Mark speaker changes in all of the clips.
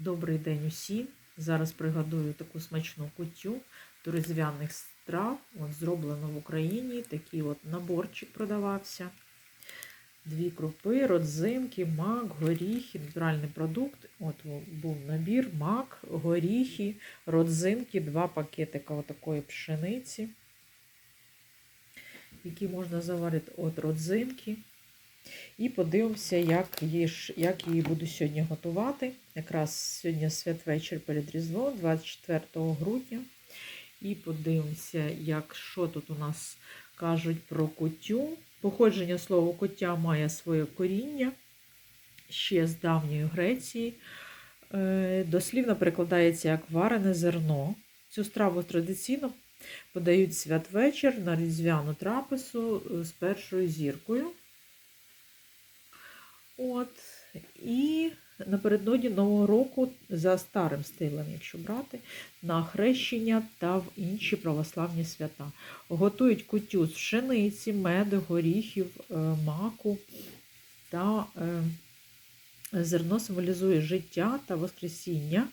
Speaker 1: Добрий день усім. Зараз приготую таку смачну кутю до різдвяних страв. От зроблено в Україні. Такий от наборчик продавався. Дві крупи, родзинки, мак, горіхи, натуральний продукт. От був набір, мак, горіхи, родзинки, два пакетика отакої пшениці, які можна заварити от родзинки. І подивимося, як її, як її буду сьогодні готувати. Якраз сьогодні святвечір перед Різдвом, 24 грудня. І подивимося, як, що тут у нас кажуть про кутю. Походження слова коття має своє коріння ще з давньої Греції. Е, Дослівно перекладається як варене зерно. Цю страву традиційно подають святвечір на різдвяну трапезу е, з першою зіркою. От. І напередодні Нового року за старим стилем, якщо брати, на хрещення та в інші православні свята. Готують кутю з пшениці, меду, горіхів, е, маку та е, зерно символізує життя та воскресіння.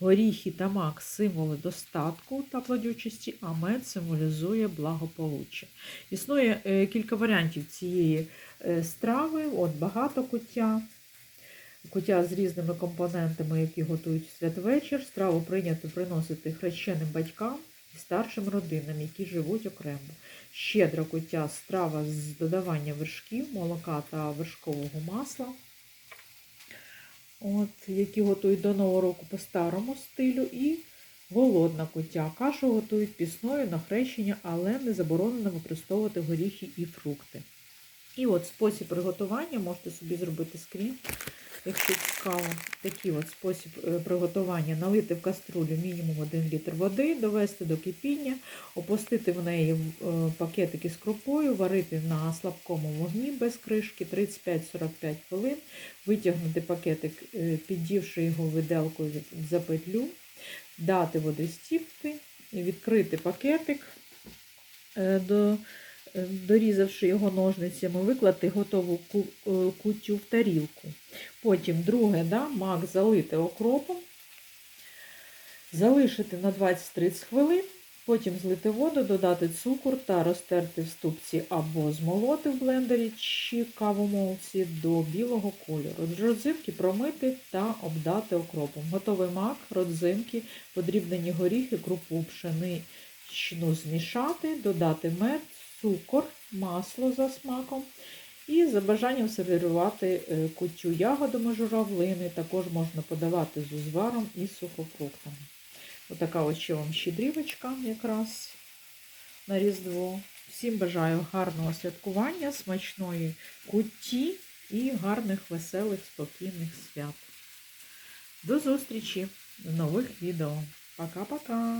Speaker 1: Горіхи та мак символи достатку та плодючості, а мед символізує благополуччя. Існує е, кілька варіантів цієї е, страви, от багато куття. Куття з різними компонентами, які готують в святвечір. Страву прийнято приносити хрещеним батькам і старшим родинам, які живуть окремо. Щедра куття страва з додаванням вершків, молока та вершкового масла. От, які готують до Нового року по старому стилю, і голодна куття. Кашу готують пісною на хрещення, але не заборонено використовувати горіхи і фрукти. І от спосіб приготування можете собі зробити скрін, якщо цікаво. Такий от спосіб е, приготування: налити в каструлю мінімум 1 літр води, довести до кипіння, опустити в неї е, пакетики з крупою, варити на слабкому вогні без кришки 35-45 хвилин, витягнути пакетик, е, піддівши його виделкою за петлю, дати води стіпти, відкрити пакетик до дорізавши його ножницями, виклати готову е, кутю в тарілку. Потім друге, да, мак залити окропом, залишити на 20-30 хвилин, потім злити воду, додати цукор та розтерти в ступці або змолоти в блендері чи кавомолці до білого кольору. Родзинки промити та обдати окропом. Готовий мак, родзинки, подрібнені горіхи, крупу пшеничну змішати, додати мед, цукор, масло за смаком. І за бажанням сервірувати е, кутю ягодами журавлини. Також можна подавати з узваром і сухофруктами. Отака ось ще вам щедрівочка якраз на Різдво. Всім бажаю гарного святкування, смачної куті і гарних, веселих, спокійних свят. До зустрічі в нових відео. Пока-пока!